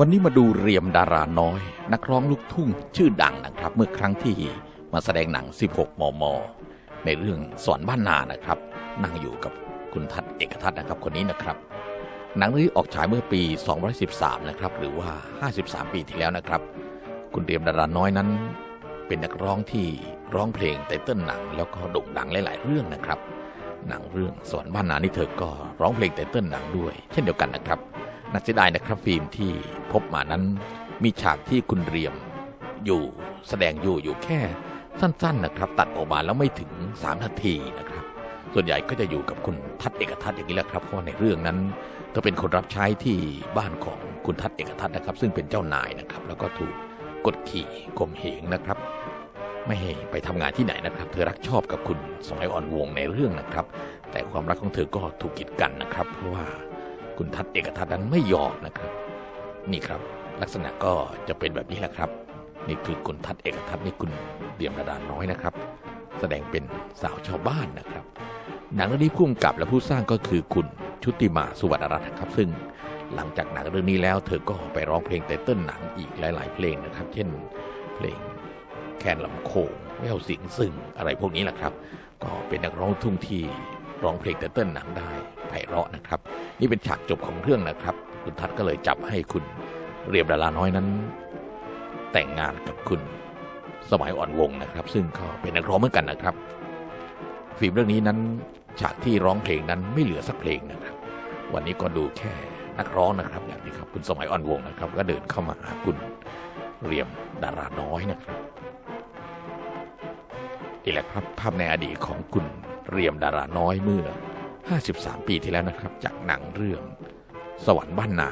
วันนี้มาดูเรียมดาราน้อย นักร้องลูกทุ่งชื่อดังนะครับ เมื่อครั้งที่มาแสดงหนัง 16 มม ในเรื่องสอนบ้านนานะครับ นั่งอยู่กับคุณทัศน์เอกทัศนะครับคนนี้นะครับ หนังเรื่องออกฉายเมื่อปี 213 นะครับ หรือว่า 53 ปีที่แล้วนะครับ คุณเรียมดาราน้อยนั้น เป็นนักร้องที่ร้องเพลงไตเติ้ลหนัง แล้วก็โด่งดังหลายๆเรื่องนะครับ หนังเรื่องสอนบ้านนานี่เธอก็ร้องเพลงไตเติ้ลหนังด้วย เช่นเดียวกันนะครับ นักเสียดายนะครับฟิล์มที่พบมานั้น มีฉากที่คุณเรียมอยู่แสดงอยู่อยู่แค่สั้น ๆนะครับ ตัดออกมาแล้วไม่ถึง 3 นาทีนะครับ ส่วนใหญ่ก็จะอยู่กับคุณทัศเอกทัศน์อย่างนี้แหละครับเพราะในเรื่องนั้นเธอเป็นคนรับใช้ที่บ้านของคุณทัศเอกทัศน์นะครับ ซึ่งเป็นเจ้านายนะครับ แล้วก็ถูกกดขี่ข่มเหงนะครับ ไม่ให้ไปทำงานที่ไหนนะครับ เธอรักชอบกับคุณสมัยอ่อนวงในเรื่องนะครับ แต่ความรักของเธอก็ถูกกีดกันนะครับ เพราะว่า คุณทัศเอกทัศน์นั้นไม่ยอมนะครับ นี่ครับ ลักษณะก็จะเป็นแบบนี้แหละครับ นี่คือคุณทัศเอกทัศน์นี่คุณเดียมระดาน้อยนะครับ แสดงเป็นสาวชาวบ้านนะครับ หนังเรื่องนี้พุ่มกับและผู้สร้างก็คือคุณชุติมาสุวรรณรัตน์ครับ ซึ่งหลังจากหนังเรื่องนี้แล้ว เธอก็ไปร้องเพลงไตเติ้ลหนังอีกหลาย ๆ เพลงนะครับ เช่น เพลงแคนลำโขงแววเสียงซึ่งอะไรพวกนี้แหละครับ ก็เป็นนักร้องทุ่งที่ ร้องเพลงเติ้ลหนังได้ไพเราะนะครับ นี่เป็นฉากจบของเรื่องนะครับ คุณทัศน์ก็เลยจับให้คุณเรียบดาราน้อยนั้น แต่งงานกับคุณสมัยอ่อนวงนะครับ ซึ่งก็เป็นนักร้องเหมือนกันนะครับ ฟิล์มเรื่องนี้นั้น ฉากที่ร้องเพลงนั้นไม่เหลือสักเพลงนะครับ วันนี้ก็ดูแค่นักร้องนะครับอย่างนี้ครับคุณสมัยอ่อนวงนะครับ ก็เดินเข้ามาหาคุณเรียมดาราน้อยนะครับนี่แหละครับภาพในอดีตของคุณ เรียมดาราน้อยเมื่อ 53 ปีที่แล้วนะครับ จากหนังเรื่อง สวรรค์บ้านนา